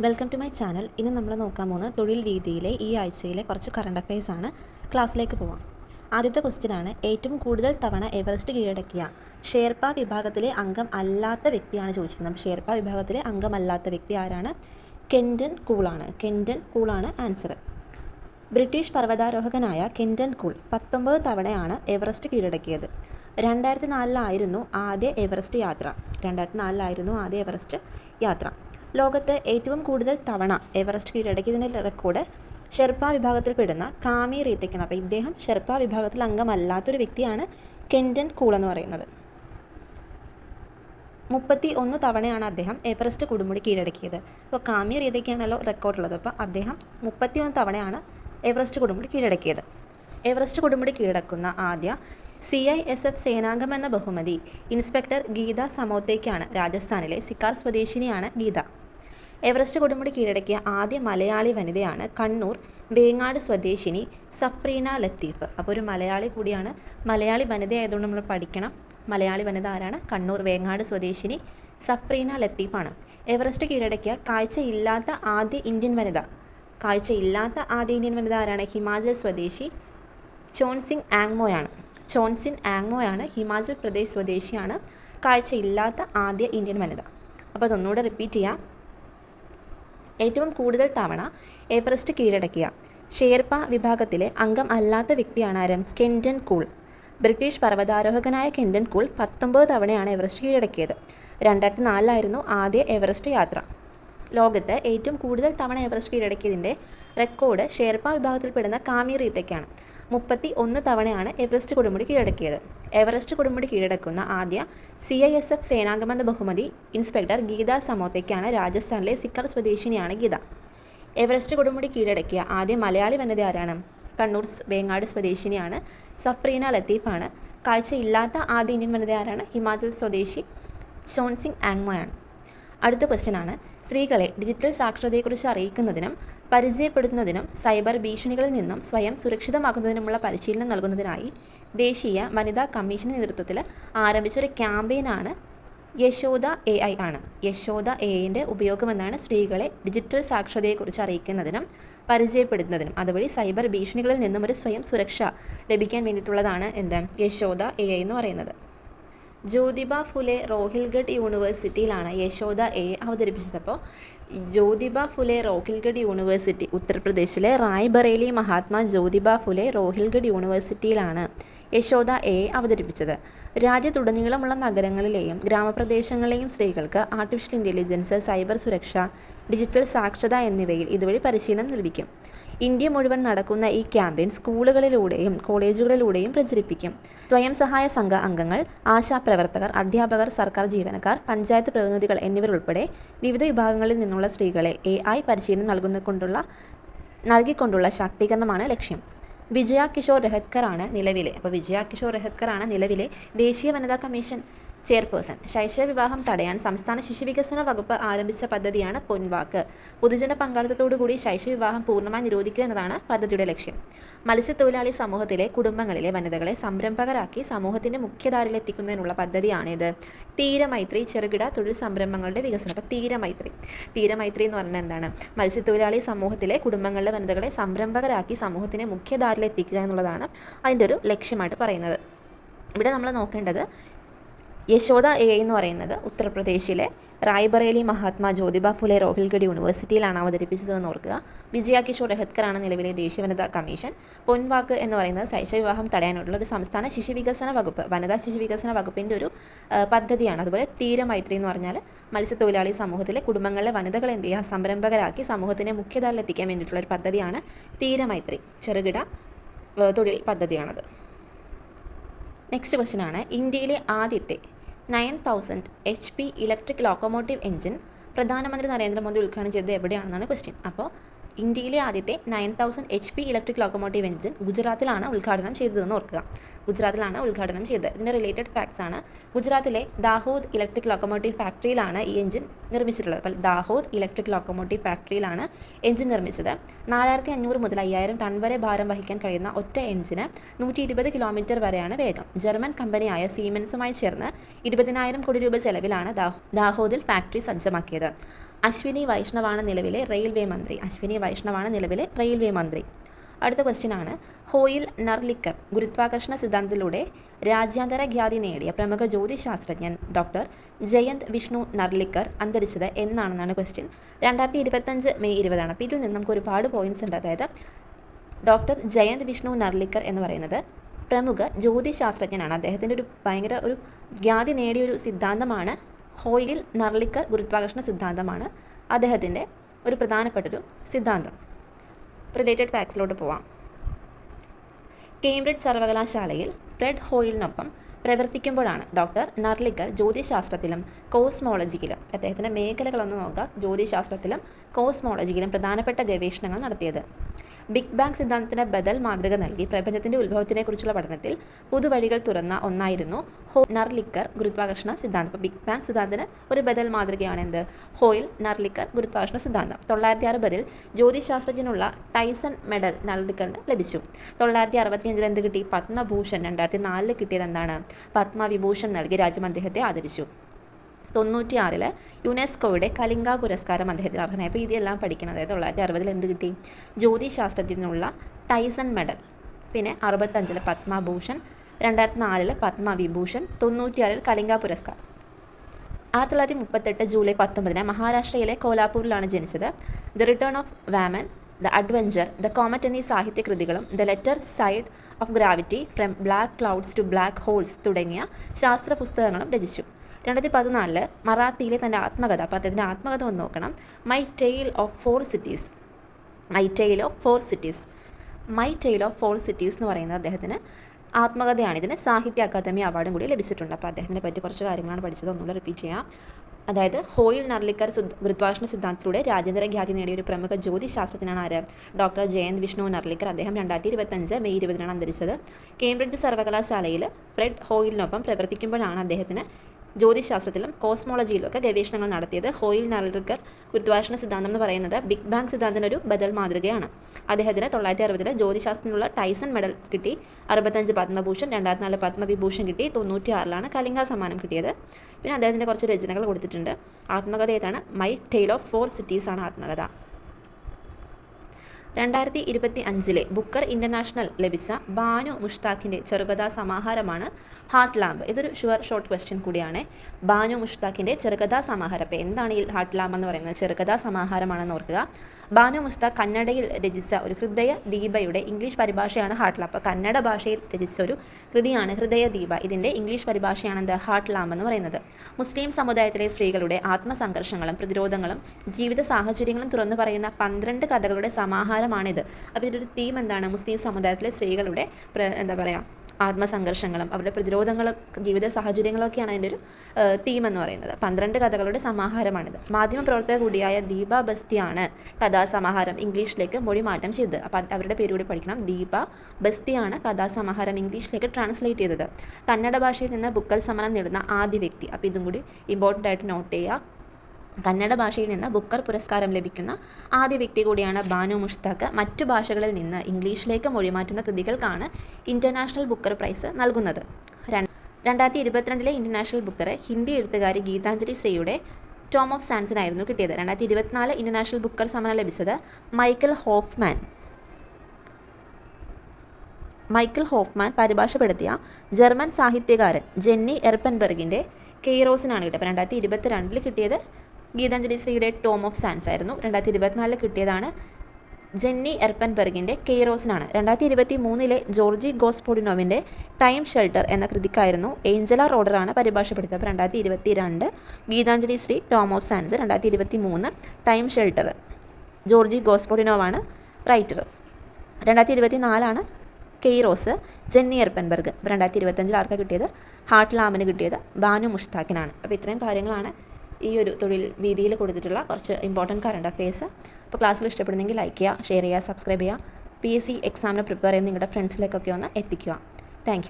Welcome to my channel ഇന്ന് നമ്മൾ നോക്കാൻ പോകുന്നത് തൊഴിൽ വീതിയിലെ ഈ ആഴ്ചയിലെ കുറച്ച് കറണ്ട് അഫയേഴ്സ് ആണ്. ക്ലാസ്സിലേക്ക് പോവാം. ആദ്യത്തെ ക്വസ്റ്റ്യനാണ് ഏറ്റവും കൂടുതൽ തവണ എവറസ്റ്റ് കീഴടക്കിയ ഷേർപ്പ വിഭാഗത്തിലെ അംഗം അല്ലാത്ത വ്യക്തിയാണ് ചോദിച്ചിരുന്നത്. ഷേർപ്പ വിഭാഗത്തിലെ അംഗമല്ലാത്ത വ്യക്തി ആരാണ്? കെൻഡൻ കൂളാണ് കെൻഡൻ കൂളാണ് ആൻസർ ബ്രിട്ടീഷ് പർവതാരോഹകനായ കെൻഡൻ കൂൾ പത്തൊമ്പത് തവണയാണ് എവറസ്റ്റ് കീഴടക്കിയത്. രണ്ടായിരത്തി നാലിലായിരുന്നു ആദ്യ എവറസ്റ്റ് യാത്ര. രണ്ടായിരത്തി നാലിലായിരുന്നു ആദ്യ എവറസ്റ്റ് യാത്ര. ലോകത്ത് ഏറ്റവും കൂടുതൽ തവണ എവറസ്റ്റ് കീഴടക്കിയതിന്റെ റെക്കോർഡ് ഷെർപ്പ വിഭാഗത്തിൽപ്പെടുന്ന കാമി റീത്തയ്ക്കാണ്. അപ്പോൾ ഇദ്ദേഹം ഷെർപ്പ വിഭാഗത്തിൽ അംഗമല്ലാത്തൊരു വ്യക്തിയാണ് കെൻഡൻ കൂൾ എന്ന് പറയുന്നത്. മുപ്പത്തി ഒന്ന് തവണയാണ് അദ്ദേഹം എവറസ്റ്റ് കൊടുമുടി കീഴടക്കിയത്. അപ്പോൾ കാമ്യ റീതയ്ക്കാണല്ലോ റെക്കോർഡുള്ളത്. അപ്പോൾ അദ്ദേഹം മുപ്പത്തി ഒന്ന് തവണയാണ് എവറസ്റ്റ് കൊടുമുടി കീഴടക്കിയത്. എവറസ്റ്റ് കൊടുമുടി കീഴടക്കുന്ന ആദ്യ സി ഐ എസ് എഫ് സേനാംഗം എന്ന ബഹുമതി ഇൻസ്പെക്ടർ ഗീത സമോത്തേക്കാണ് രാജസ്ഥാനിലെ സിക്കാർ സ്വദേശിനിയാണ് ഗീത. എവറസ്റ്റ് കൊടുമുടി കീഴടക്കിയ ആദ്യ മലയാളി വനിതയാണ് കണ്ണൂർ വേങ്ങാട് സ്വദേശിനി സഫ്രീന ലത്തീഫ്. അപ്പോൾ ഒരു മലയാളി കൂടിയാണ് മലയാളി വനിതയായതുകൊണ്ട് നമ്മൾ പഠിക്കണം. മലയാളി വനിത ആരാണ്? കണ്ണൂർ വേങ്ങാട് സ്വദേശിനി സഫ്രീന ലത്തീഫാണ്. എവറസ്റ്റ് കീഴടക്കിയ കാഴ്ചയില്ലാത്ത ആദ്യ ഇന്ത്യൻ വനിത. കാഴ്ചയില്ലാത്ത ആദ്യ ഇന്ത്യൻ വനിത ആരാണ്? ഹിമാചൽ സ്വദേശി ചോൺസിംഗ് ആങ്മോയാണ് ചോൺസിൻ ആങ്മോയാണ് ഹിമാചൽ പ്രദേശ് സ്വദേശിയാണ് കാഴ്ചയില്ലാത്ത ആദ്യ ഇന്ത്യൻ വനിത. അപ്പോൾ അതൊന്നുകൂടെ റിപ്പീറ്റ് ചെയ്യാം. ഏറ്റവും കൂടുതൽ തവണ എവറസ്റ്റ് കീഴടക്കിയ ഷേർപ്പ വിഭാഗത്തിലെ അംഗം അല്ലാത്ത വ്യക്തിയാണ് ആരം? Kenton Cool. ബ്രിട്ടീഷ് പർവതാരോഹകനായ കെൻഡൻ കൂൾ പത്തൊമ്പത് തവണയാണ് എവറസ്റ്റ് കീഴടക്കിയത്. രണ്ടായിരത്തി നാലിലായിരുന്നു ആദ്യ എവറസ്റ്റ് യാത്ര. ലോകത്ത് ഏറ്റവും കൂടുതൽ തവണ എവറസ്റ്റ് കീഴടക്കിയതിന്റെ റെക്കോർഡ് ഷേർപ്പ വിഭാഗത്തിൽപ്പെടുന്ന കാമി റീത്തയ്ക്കാണ് മുപ്പത്തി ഒന്ന് തവണയാണ് എവറസ്റ്റ് കൊടുമുടി കീഴടക്കിയത്. എവറസ്റ്റ് കൊടുമുടി കീഴടക്കുന്ന ആദ്യ സി ഐ എസ് എഫ് സേനാംഗമെന്ന ബഹുമതി ഇൻസ്പെക്ടർ ഗീത സമോത്തയ്ക്കാണ് രാജസ്ഥാനിലെ സിക്കർ സ്വദേശിനിയാണ് ഗീത. എവറസ്റ്റ് കൊടുമുടി കീഴടക്കിയ ആദ്യ മലയാളി വനിത ആരാണ്? കണ്ണൂർ വേങ്ങാട് സ്വദേശിനിയാണ് സഫ്രീന ലത്തീഫാണ്. കാഴ്ചയില്ലാത്ത ആദ്യ ഇന്ത്യൻ വനിത ആരാണ്? ഹിമാചൽ സ്വദേശി ഷോൺസിംഗ് ആങ്മോയാണ് അടുത്ത ക്വസ്റ്റ്യൻ ആണ്. സ്ത്രീകളെ ഡിജിറ്റൽ സാക്ഷരതയെക്കുറിച്ച് അറിയിക്കുന്നതിനും പരിചയപ്പെടുത്തുന്നതിനും സൈബർ ഭീഷണികളിൽ നിന്നും സ്വയം സുരക്ഷിതമാക്കുന്നതിനുമുള്ള പരിശീലനം നൽകുന്നതിനായി ദേശീയ വനിതാ കമ്മീഷൻ നേതൃത്വത്തിൽ ആരംഭിച്ച ഒരു ക്യാമ്പയിനാണ് യശോദ എ ഐ ആണ്. യശോദ എ ഐന്റെ ഉപയോഗമെന്നാണ് സ്ത്രീകളെ ഡിജിറ്റൽ സാക്ഷരതയെക്കുറിച്ച് അറിയിക്കുന്നതിനും പരിചയപ്പെടുത്തുന്നതിനും അതുവഴി സൈബർ ഭീഷണികളിൽ നിന്നും ഒരു സ്വയം സുരക്ഷ ലഭിക്കാൻ വേണ്ടിയിട്ടുള്ളതാണ് എന്ത്? യശോദ എ ഐ എന്ന് പറയുന്നത്. ജ്യോതിബ ഫുലെ റോഹിൽഗഡ് യൂണിവേഴ്സിറ്റിയിലാണ് യശോദ എ അവതരിപ്പിച്ചത് അപ്പോൾ ജ്യോതിബ ഫുലെ റോഹിൽഗഡ് യൂണിവേഴ്സിറ്റി ഉത്തർപ്രദേശിലെ റായ്ബറേലി മഹാത്മാ ജ്യോതിബ ഫുലെ റോഹിൽഗഡ് യൂണിവേഴ്സിറ്റിയിലാണ് യശോദ എ അവതരിപ്പിച്ചത്. രാജ്യത്തുടനീളമുള്ള നഗരങ്ങളിലെയും ഗ്രാമപ്രദേശങ്ങളിലെയും സ്ത്രീകൾക്ക് ആർട്ടിഫിഷ്യൽ ഇന്റലിജൻസ് സൈബർ സുരക്ഷ ഡിജിറ്റൽ സാക്ഷരത എന്നിവയിൽ ഇതുവഴി പരിശീലനം ലഭിക്കും. ഇന്ത്യ മുഴുവൻ നടക്കുന്ന ഈ ക്യാമ്പയിൻ സ്കൂളുകളിലൂടെയും കോളേജുകളിലൂടെയും പ്രചരിപ്പിക്കും. സ്വയം സഹായ സംഘ അംഗങ്ങൾ ആശാപ്രവർത്തകർ അധ്യാപകർ സർക്കാർ ജീവനക്കാർ പഞ്ചായത്ത് പ്രതിനിധികൾ എന്നിവരുൾപ്പെടെ വിവിധ വിഭാഗങ്ങളിൽ നിന്നുള്ള സ്ത്രീകളെ എ ഐ പരിശീലനം നൽകുന്നതുകൊണ്ടുള്ള നൽകിക്കൊണ്ടുള്ള ശാക്തീകരണമാണ് ലക്ഷ്യം. വിജയ കിഷോർ രഹത്കറാണ് നിലവിലെ അപ്പോൾ വിജയ കിഷോർ രഹത്കറാണ് നിലവിലെ ദേശീയ വനിതാ കമ്മീഷൻ ചെയർപേഴ്സൺ. ശൈശവ വിവാഹം തടയാൻ സംസ്ഥാന ശിശുവികസന വകുപ്പ് ആരംഭിച്ച പദ്ധതിയാണ് പൊൻവാക്ക്. പൊതുജന പങ്കാളിത്തത്തോടുകൂടി ശൈശവ വിവാഹം പൂർണമായി നിരോധിക്കുക എന്നതാണ് പദ്ധതിയുടെ ലക്ഷ്യം. മത്സ്യത്തൊഴിലാളി സമൂഹത്തിലെ കുടുംബങ്ങളിലെ വനിതകളെ സംരംഭകരാക്കി സമൂഹത്തിന്റെ മുഖ്യധാരയിലെത്തിക്കുന്നതിനുള്ള പദ്ധതിയാണിത്. തീരമൈത്രി ചെറുകിട തൊഴിൽ സംരംഭങ്ങളുടെ വികസനം. അപ്പോൾ തീരമൈത്രി. തീരമൈത്രി എന്ന് പറഞ്ഞാൽ എന്താണ്? മത്സ്യത്തൊഴിലാളി സമൂഹത്തിലെ കുടുംബങ്ങളിലെ വനിതകളെ സംരംഭകരാക്കി സമൂഹത്തിന്റെ മുഖ്യധാരയിലെത്തിക്കുക എന്നുള്ളതാണ് അതിന്റെ ഒരു ലക്ഷ്യമായിട്ട് പറയുന്നത്. ഇവിടെ നമ്മൾ നോക്കേണ്ടത് യശോദ എ എന്ന് പറയുന്നത് ഉത്തർപ്രദേശിലെ റായ്ബറേലി മഹാത്മാ ജ്യോതിബ ഫുലെ റോഹിൽഗഡ് യൂണിവേഴ്സിറ്റിയിലാണ് അവതരിപ്പിച്ചതെന്ന് ഓർക്കുക. വിജയ കിഷോർ രഹത്കറാണ് നിലവിലെ ദേശീയ വനിതാ കമ്മീഷൻ. പൊൻവാക്ക് എന്ന് പറയുന്നത് ശൈശവിവാഹം തടയാനുള്ള ഒരു സംസ്ഥാന ശിശു വികസന വകുപ്പ് വനിതാ ശിശു വികസന വകുപ്പിന്റെ ഒരു പദ്ധതിയാണ്. അതുപോലെ തീരമൈത്രി എന്ന് പറഞ്ഞാൽ മത്സ്യത്തൊഴിലാളി സമൂഹത്തിലെ കുടുംബങ്ങളിലെ വനിതകൾ എന്ത് ചെയ്യുക? സംരംഭകരാക്കി സമൂഹത്തിന്റെ മുഖ്യധാരയിലെത്തിക്കാൻ വേണ്ടിയിട്ടുള്ള ഒരു പദ്ധതിയാണ് തീരമൈത്രി ചെറുകിട തൊഴിൽ പദ്ധതിയാണത്. നെക്സ്റ്റ് ക്വസ്റ്റ്യൻ ആണ്. ഇന്ത്യയിലെ ആദ്യത്തെ nine thousand H P electric locomotive engine പ്രധാനമന്ത്രി നരേന്ദ്രമോദി ഉദ്ഘാടനം ചെയ്തത് എവിടെയാണെന്നാണ് ക്വസ്റ്റ്യൻ. അപ്പോൾ ഇന്ത്യയിലെ ആദ്യത്തെ nine thousand H P electric locomotive engine ഗുജറാത്തിലാണ് ഉദ്ഘാടനം ചെയ്തതെന്ന് ഓർക്കുക. ഗുജറാത്തിലാണ് ഉദ്ഘാടനം ചെയ്തത്. ഇതിന്റെ റിലേറ്റഡ് ഫാക്ട്സ് ആണ്. ഗുജറാത്തിലെ ദാഹോദ് ഇലക്ട്രിക് ലോക്കോമോട്ടീവ് ഫാക്ടറിയിലാണ് ഈ എഞ്ചിൻ നിർമ്മിച്ചിട്ടുള്ളത്. അപ്പോൾ ദാഹോദ് ഇലക്ട്രിക് ലോക്കോമോട്ടീവ് ഫാക്ടറിയിലാണ് എഞ്ചിൻ നിർമ്മിച്ചത്. നാലായിരത്തി അഞ്ഞൂറ് മുതൽ അയ്യായിരം ടൺ വരെ ഭാരം വഹിക്കാൻ കഴിയുന്ന ഒറ്റ എഞ്ചിന് നൂറ്റി ഇരുപത് കിലോമീറ്റർ വരെയാണ് വേഗം. ജർമ്മൻ കമ്പനിയായ സീമെൻസുമായി ചേർന്ന് ഇരുപതിനായിരം കോടി രൂപ ചെലവിലാണ് ദാഹോദിൽ ഫാക്ടറി സജ്ജമാക്കിയത്. അശ്വിനി വൈഷ്ണവാണ് നിലവിലെ റെയിൽവേ മന്ത്രി. അശ്വിനി വൈഷ്ണവാണ് നിലവിലെ റെയിൽവേ മന്ത്രി. അടുത്ത ക്വസ്റ്റ്യൻ ആണ്. ഹോയിൽ നർലിക്കർ ഗുരുത്വാകർഷണ സിദ്ധാന്തത്തിലൂടെ രാജ്യാന്തര ഖ്യാതി നേടിയ പ്രമുഖ ജ്യോതിശാസ്ത്രജ്ഞൻ ഡോക്ടർ ജയന്ത് വിഷ്ണു നർലിക്കർ അന്തരിച്ചത് എന്നാണെന്നാണ് ക്വസ്റ്റ്യൻ രണ്ടായിരത്തി ഇരുപത്തഞ്ച് മെയ് ഇരുപതാണ്. അപ്പോൾ ഇതിൽ നിന്ന് നമുക്ക് ഒരുപാട് പോയിന്റ്സ് ഉണ്ട്. അതായത് ഡോക്ടർ ജയന്ത് വിഷ്ണു നർലിക്കർ എന്ന് പറയുന്നത് പ്രമുഖ ജ്യോതിശാസ്ത്രജ്ഞനാണ്. അദ്ദേഹത്തിന്റെ ഒരു ഭയങ്കര ഒരു ഖ്യാതി നേടിയൊരു സിദ്ധാന്തമാണ് ഹോയിൽ നർലിക്കർ ഗുരുത്വാകർഷണ സിദ്ധാന്തമാണ് അദ്ദേഹത്തിന്റെ ഒരു പ്രധാനപ്പെട്ടൊരു സിദ്ധാന്തം. റിലേറ്റഡ് ഫാക്ട്സിലോട്ട് പോവാം. കേംബ്രിഡ്ജ് സർവകലാശാലയിൽ ഫ്രെഡ് ഹോയിലിനൊപ്പം പ്രവർത്തിക്കുമ്പോഴാണ് ഡോക്ടർ നർലിക്കർ ജ്യോതിശാസ്ത്രത്തിലും കോസ്മോളജിയിലും അദ്ദേഹത്തിന്റെ മേഖലകളൊന്ന് നോക്കുക. ജ്യോതിശാസ്ത്രത്തിലും കോസ്മോളജിയിലും പ്രധാനപ്പെട്ട ഗവേഷണങ്ങൾ നടത്തിയത്. ബിഗ് ബാങ് സിദ്ധാന്തത്തിന് ബദൽ മാതൃക നൽകി. പ്രപഞ്ചത്തിന്റെ ഉത്ഭവത്തിനെക്കുറിച്ചുള്ള പഠനത്തിൽ പുതുവഴികൾ തുറന്ന ഒന്നായിരുന്നു ഹോ നർലിക്കർ ഗുരുത്വാകർഷണ സിദ്ധാന്തം. അപ്പോൾ ബിഗ് ബാങ് സിദ്ധാന്തത്തിന് ഒരു ബദൽ മാതൃകയാണ് എന്ത് ഹോയിൽ നർലിക്കർ ഗുരുത്വാകർഷണ സിദ്ധാന്തം. തൊള്ളായിരത്തി അറുപതിൽ ജ്യോതിശാസ്ത്രജ്ഞനുള്ള ടൈസൺ മെഡൽ നർലിക്കറിന് ലഭിച്ചു. തൊള്ളായിരത്തി അറുപത്തിയഞ്ചിൽ എന്ത് കിട്ടി? പത്മഭൂഷൺ. രണ്ടായിരത്തി നാലിൽ കിട്ടിയത് എന്താണ്? പത്മവിഭൂഷൺ നൽകി. രാജ്യം അദ്ദേഹത്തെ ആദരിച്ചു. തൊണ്ണൂറ്റിയാറിൽ യുനെസ്കോയുടെ കലിംഗ പുരസ്കാരം അദ്ദേഹത്തിന് അർഹനായി. അപ്പോൾ ഇതെല്ലാം പഠിക്കണം. അതായത് തൊള്ളായിരത്തി അറുപതിൽ എന്ത് കിട്ടി? ജ്യോതിശാസ്ത്രത്തിനുള്ള ടൈസൺ മെഡൽ. പിന്നെ അറുപത്തഞ്ചിൽ പത്മഭൂഷൺ രണ്ടായിരത്തി നാലിൽ പത്മവിഭൂഷൺ തൊണ്ണൂറ്റിയാറിൽ കലിംഗ പുരസ്കാരം. ആയിരത്തി തൊള്ളായിരത്തി മുപ്പത്തെട്ട് ജൂലൈ പത്തൊമ്പതിന് മഹാരാഷ്ട്രയിലെ കോലാപൂരിലാണ് ജനിച്ചത്. The return of Vaman the adventure the comet എന്നീ സാഹിത്യ കൃതികളും the letter side of gravity from black clouds to black holes തുടങ്ങിയ ശാസ്ത്ര പുസ്തകങ്ങളും രചിച്ചു. രണ്ടായിരത്തി പതിനാലിൽ മറാത്തിയിലെ തന്റെ ആത്മകഥ അപ്പോൾ അദ്ദേഹത്തിന്റെ ആത്മകഥ ഒന്ന് നോക്കണം. My tale of four cities my tale of four cities my tale of four cities എന്ന് പറയുന്നത് അദ്ദേഹത്തിന് ആത്മകഥയാണ്. ഇതിന് സാഹിത്യ അക്കാദമി അവാർഡും കൂടി ലഭിച്ചിട്ടുണ്ട്. അപ്പോൾ അദ്ദേഹത്തിനെ പറ്റി കുറച്ച് കാര്യങ്ങളാണ് പഠിച്ചത്. ഒന്നുകൂടെ റിപ്പീറ്റ് ചെയ്യാം. അതായത് ഹോയിൽ നർലിക്കർ ഗുരുത്വാഷണ സിദ്ധാന്തത്തിലൂടെ രാജ്യാന്തര ഖ്യാതി നേടിയ ഒരു പ്രമുഖ ജ്യോതിശാസ്ത്രജ്ഞനാണ് ആര്? ഡോക്ടർ ജയന്ത് വിഷ്ണു നർലിക്കർ. അദ്ദേഹം രണ്ടായിരത്തി ഇരുപത്തഞ്ച് മെയ് ഇരുപതിനാണ് അന്തരിച്ചത്. കേംബ്രിഡ്ജ് സർവകലാശാലയിൽ ഫ്രെഡ് ഹോയിലിനൊപ്പം പ്രവർത്തിക്കുമ്പോഴാണ് അദ്ദേഹത്തിന് ജ്യോതിശാസ്ത്രത്തിലും കോസ്മോളജിയിലും ഒക്കെ ഗവേഷണങ്ങൾ നടത്തിയത് ഹോയിൽ നർലിക്കർ ഗുരുത്വാകർഷണ സിദ്ധാന്തം എന്ന് പറയുന്നത് ബിഗ് ബാങ് സിദ്ധാന്തത്തിന് ഒരു ബദൽ മാതൃകയാണ്. അദ്ദേഹത്തിന് തൊള്ളായിരത്തി അറുപതിൽ ജ്യോതിശാസ്ത്രത്തിനുള്ള ടൈസൺ മെഡൽ കിട്ടി. അറുപത്തഞ്ച് പത്മഭൂഷൺ രണ്ടായിരത്തി നാല് പത്മവിഭൂഷൺ കിട്ടി. തൊണ്ണൂറ്റി ആറിലാണ് കലിംഗ സമ്മാനം കിട്ടിയത്. പിന്നെ അദ്ദേഹത്തിന്റെ കുറച്ച് രചനകൾ കൊടുത്തിട്ടുണ്ട്. ആത്മകഥ ഏതാണ് മൈ ടെയിൽ ഓഫ് ഫോർ സിറ്റീസാണ് ആത്മകഥ. രണ്ടായിരത്തി ഇരുപത്തി അഞ്ചിലെ ബുക്കർ ഇന്റർനാഷണൽ ലഭിച്ച ബാനു മുഷ്താഖിന്റെ ചെറുകഥാ സമാഹാരമാണ് ഹാർട്ട് ലാമ്പ്. ഇതൊരു ഷുവർ ഷോർട്ട് ക്വസ്റ്റ്യൻ കൂടിയാണ്. ബാനു മുഷ്താഖിന്റെ ചെറുകഥാ സമാഹാരം. അപ്പോൾ എന്താണ് ഈ ഹാർട്ട് ലാമ്പ് എന്ന് പറയുന്നത്? ചെറുകഥാ സമാഹാരമാണെന്ന് ഓർക്കുക. ബാനു മുസ്താഖ് കന്നഡയിൽ രചിച്ച ഒരു ഹൃദയ ദീപയുടെ ഇംഗ്ലീഷ് പരിഭാഷയാണ് ഹാർട്ട് ലാമ്പ്. കന്നഡ ഭാഷയിൽ രചിച്ച ഒരു കൃതിയാണ് ഹൃദയ ദീപ. ഇതിന്റെ ഇംഗ്ലീഷ് പരിഭാഷയാണ് എന്ത്? ഹാർട്ട് ലാമ്പ് എന്ന് പറയുന്നത്. മുസ്ലിം സമുദായത്തിലെ സ്ത്രീകളുടെ ആത്മസംഘർഷങ്ങളും പ്രതിരോധങ്ങളും ജീവിത സാഹചര്യങ്ങളും തുറന്നു പറയുന്ന പന്ത്രണ്ട് കഥകളുടെ സമാഹാരമാണിത് അപ്പോൾ ഇതിന്റെ ഒരു തീം എന്താണ്? മുസ്ലിം സമുദായത്തിലെ സ്ത്രീകളുടെ എന്താ പറയുക ആത്മസംഘർഷങ്ങളും അവരുടെ പ്രതിരോധങ്ങളും ജീവിത സാഹചര്യങ്ങളൊക്കെയാണ് അതിന്റെ ഒരു തീം എന്ന് പറയുന്നത്. പന്ത്രണ്ട് കഥകളുടെ സമാഹാരമാണിത്. മാധ്യമപ്രവർത്തക കൂടിയായ ദീപ ബസ്തിയാണ് കഥാസമാഹാരം ഇംഗ്ലീഷിലേക്ക് മൊഴിമാറ്റം ചെയ്തത്. അപ്പോൾ അവരുടെ പേര് കൂടി പഠിക്കണം. ദീപ ബസ്തിയാണ് കഥാസമാഹാരം ഇംഗ്ലീഷിലേക്ക് ട്രാൻസ്ലേറ്റ് ചെയ്തത്. കന്നഡ ഭാഷയിൽ നിന്ന് ബുക്കൽ സമരം നേടുന്ന ആദ്യ വ്യക്തി. അപ്പോൾ ഇതും കൂടി ഇമ്പോർട്ടന്റ് ആയിട്ട് നോട്ട് ചെയ്യുക. കന്നഡ ഭാഷയിൽ നിന്ന് ബുക്കർ പുരസ്കാരം ലഭിക്കുന്ന ആദ്യ വ്യക്തി കൂടിയാണ് ബാനു മുഷ്താഖ് മറ്റു ഭാഷകളിൽ നിന്ന് ഇംഗ്ലീഷിലേക്ക് മൊഴിമാറ്റുന്ന കൃതികൾക്കാണ് ഇന്റർനാഷണൽ ബുക്കർ പ്രൈസ് നൽകുന്നത്. രണ്ടായിരത്തി ഇരുപത്തിരണ്ടിലെ ഇന്റർനാഷണൽ ബുക്കർ ഹിന്ദി എഴുത്തുകാരി ഗീതാഞ്ജലി സെയുടെ ടോം ഓഫ് സാൻസിനായിരുന്നു കിട്ടിയത്. രണ്ടായിരത്തി ഇരുപത്തിനാല് ഇന്റർനാഷണൽ ബുക്കർ സമ്മാനം ലഭിച്ചത് മൈക്കൽ ഹോഫ്മാൻ. മൈക്കൽ ഹോഫ്മാൻ പരിഭാഷപ്പെടുത്തിയ ജർമ്മൻ സാഹിത്യകാരൻ ജെന്നി എർപ്പൻബർഗിന്റെ കെയ്റോസിനാണ് കിട്ടിയത്. രണ്ടായിരത്തി ഇരുപത്തിരണ്ടിൽ കിട്ടിയത് ഗീതാഞ്ജലി ശ്രീയുടെ ടോം ഓഫ് സാൻസ് ആയിരുന്നു. രണ്ടായിരത്തി ഇരുപത്തിനാലിൽ കിട്ടിയതാണ് ജെന്നി എർപ്പൻബർഗിന്റെ കെയ്റോസിനാണ് രണ്ടായിരത്തി ഇരുപത്തി മൂന്നിലെ ജോർജി ഗോസ്പോഡിനോവിന്റെ ടൈം ഷെൽട്ടർ എന്ന കൃതിക്കായിരുന്നു ഏഞ്ചല റോഡറാണ് പരിഭാഷപ്പെടുത്തിയത്. അപ്പോൾ രണ്ടായിരത്തി ഇരുപത്തി രണ്ട് Geetanjali Shree tomb of sands രണ്ടായിരത്തി ഇരുപത്തി മൂന്ന് ടൈം ഷെൽട്ടർ ജോർജി ഗോസ്പോഡിനോവാണ് റൈറ്റർ രണ്ടായിരത്തി ഇരുപത്തി നാലാണ് കെയ്റോസ് ജെന്നി എർപ്പൻബർഗ്. രണ്ടായിരത്തി ഇരുപത്തഞ്ചിൽ ആർക്കാണ് കിട്ടിയത്? ഹാർട്ട് ലാമിന് കിട്ടിയത് ബാനു മുഷ്താഖിനാണ്. അപ്പോൾ ഇത്രയും കാര്യങ്ങളാണ് ഈ ഒരു തൊഴിൽ വീതിയിൽ കൊടുത്തിട്ടുള്ള കുറച്ച് ഇമ്പോർട്ടന്റ് കറണ്ട് അഫയേഴ്സ് അപ്പോൾ ക്ലാസ്സിൽ ഇഷ്ടപ്പെടുന്നെങ്കിൽ ലൈക്ക് ചെയ്യുക ഷെയർ ചെയ്യുക സബ്സ്ക്രൈബ് ചെയ്യുക. പി എസ് സി എക്സാമിന് പ്രിപ്പയർ ചെയ്യുന്ന നിങ്ങളുടെ ഫ്രണ്ട്സിലേക്കൊക്കെ ഒന്ന് എത്തിക്കുക. താങ്ക്